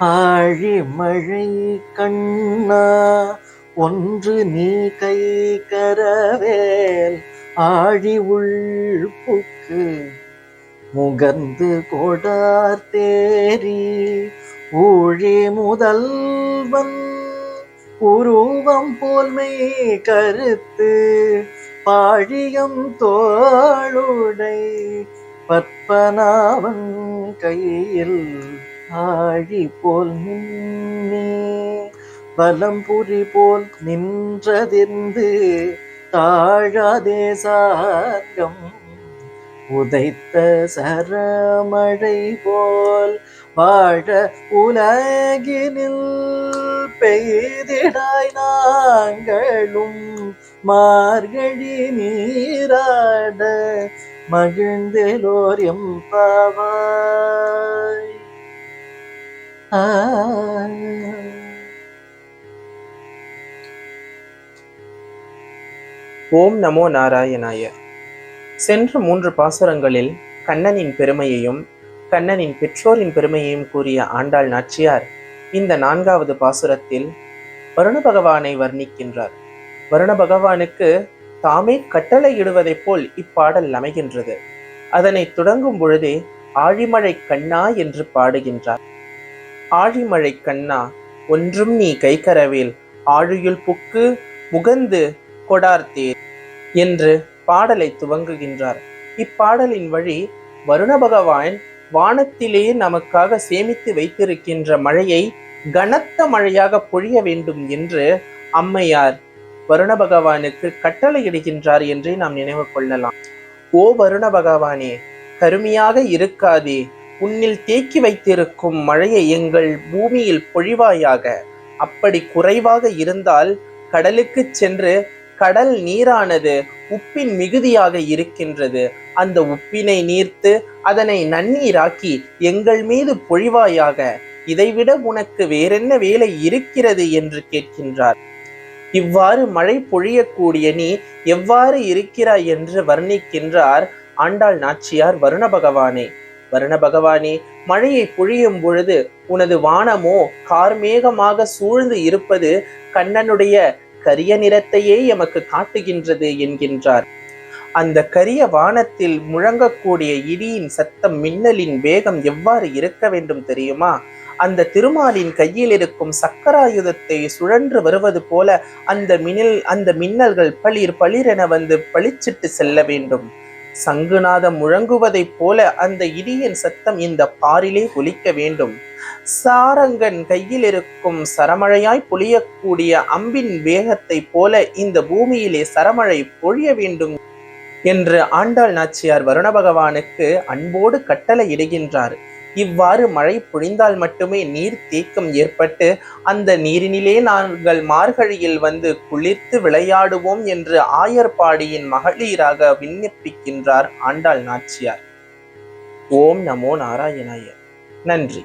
ஆழிமழை கண்ணா ஒன்று நீ கை கரவேல். ஆழி உள்புக்கு முகந்து கொடார் தேரி ஊழி முதல்வன் உருவம் போல்மை கருத்து பாழியம் தோளுடை பற்பனாவன் கையில் ஆழி போல் நின்னே வலம்புரி போல் நின்றதிர்ந்து தாழாதே சார்கம் உதைத்த சரமழை போல் வாழ உலகினில் பெய்திடாய் நாங்களும் மார்கழி நீராட மகிழ்ந்தெலோர் எம் பாவா. ஓம் நமோ நாராயணாய. சென்ற மூன்று பாசுரங்களில் கண்ணனின் பெருமையையும் கண்ணனின் பெற்றோரின் பெருமையையும் கூறிய ஆண்டாள் நாச்சியார் இந்த நான்காவது பாசுரத்தில் வருண பகவானை வர்ணிக்கின்றார். வருண பகவானுக்கு தாமே கட்டளையிடுவதைப் போல் இப்பாடல் அமைகின்றது. அதனை தொடங்கும் பொழுதே ஆழிமழை கண்ணா என்று பாடுகின்றார். ஆழிமழை கண்ணா ஒன்றும் நீ கைக்கரவேல் ஆழியுள் புக்கு முகந்து கொடார்த்தேர் என்று பாடலை துவங்குகின்றார். இப்பாடலின் வழி வருண பகவான் வானத்திலே நமக்காக சேமித்து வைத்திருக்கின்ற மழையை கனத்த மழையாக பொழிய வேண்டும் என்று அம்மையார் வருண பகவானுக்கு கட்டளையிடுகின்றார் என்றே நாம் நினைவு கொள்ளலாம். ஓ வருண பகவானே கருமையாக இருக்காதே உன்னில் தேக்கி வைத்திருக்கும் மழையை எங்கள் பூமியில் பொழிவாயாக. அப்படி குறைவாக இருந்தால் கடலுக்கு சென்று கடல் நீரானது உப்பின் மிகுதியாக இருக்கின்றது. அந்த உப்பினை நீர்த்து அதனை நன்னீராக்கி எங்கள் மீது பொழிவாயாக. இதைவிட உனக்கு வேறென்ன வேலை இருக்கிறது என்று கேட்கின்றார். இவ்வாறு மழை பொழியக்கூடிய நீ எவ்வாறு இருக்கிறாய் என்று வர்ணிக்கின்றார் ஆண்டாள் நாச்சியார் வருண பகவானே வருண பகவானே மழையை பொழியும் பொழுது உனது வானமோ கார்மேகமாக சூழ்ந்து இருப்பது கண்ணனுடைய கரிய நிறத்தையே எமக்கு காட்டுகின்றது என்கின்றார். அந்த கரிய வானத்தில் முழங்கக்கூடிய இடியின் சத்தம் மின்னலின் வேகம் எவ்வாறு இருக்க வேண்டும் தெரியுமா? அந்த திருமாலின் கையில் இருக்கும் சக்கராயுதத்தை சுழன்று வருவது போல அந்த மின்னல் அந்த மின்னல்கள் பளிர் பளிர் என வந்து பளிச்சிட்டு செல்ல வேண்டும். சங்குநாதம் முழங்குவதைப் போல அந்த இடியின் சத்தம் இந்த பாரிலே ஒலிக்க வேண்டும். சாரங்கன் கையில் இருக்கும் சரமழையாய் பொழியக்கூடிய அம்பின் வேகத்தைப் போல இந்த பூமியிலே சரமழை பொழிய வேண்டும் என்று ஆண்டாள் நாச்சியார் வருண பகவானுக்கு அன்போடு கட்டளை இடுகின்றார். இவ்வாறு மழை பொழிந்தால் மட்டுமே நீர் தேக்கம் ஏற்பட்டு அந்த நீரினிலே நாங்கள் மார்கழியில் வந்து குளிர்த்து விளையாடுவோம் என்று ஆயர்பாடியின் மகளிராக விண்ணப்பிக்கின்றார் ஆண்டாள் நாச்சியார். ஓம் நமோ நாராயணாய. நன்றி.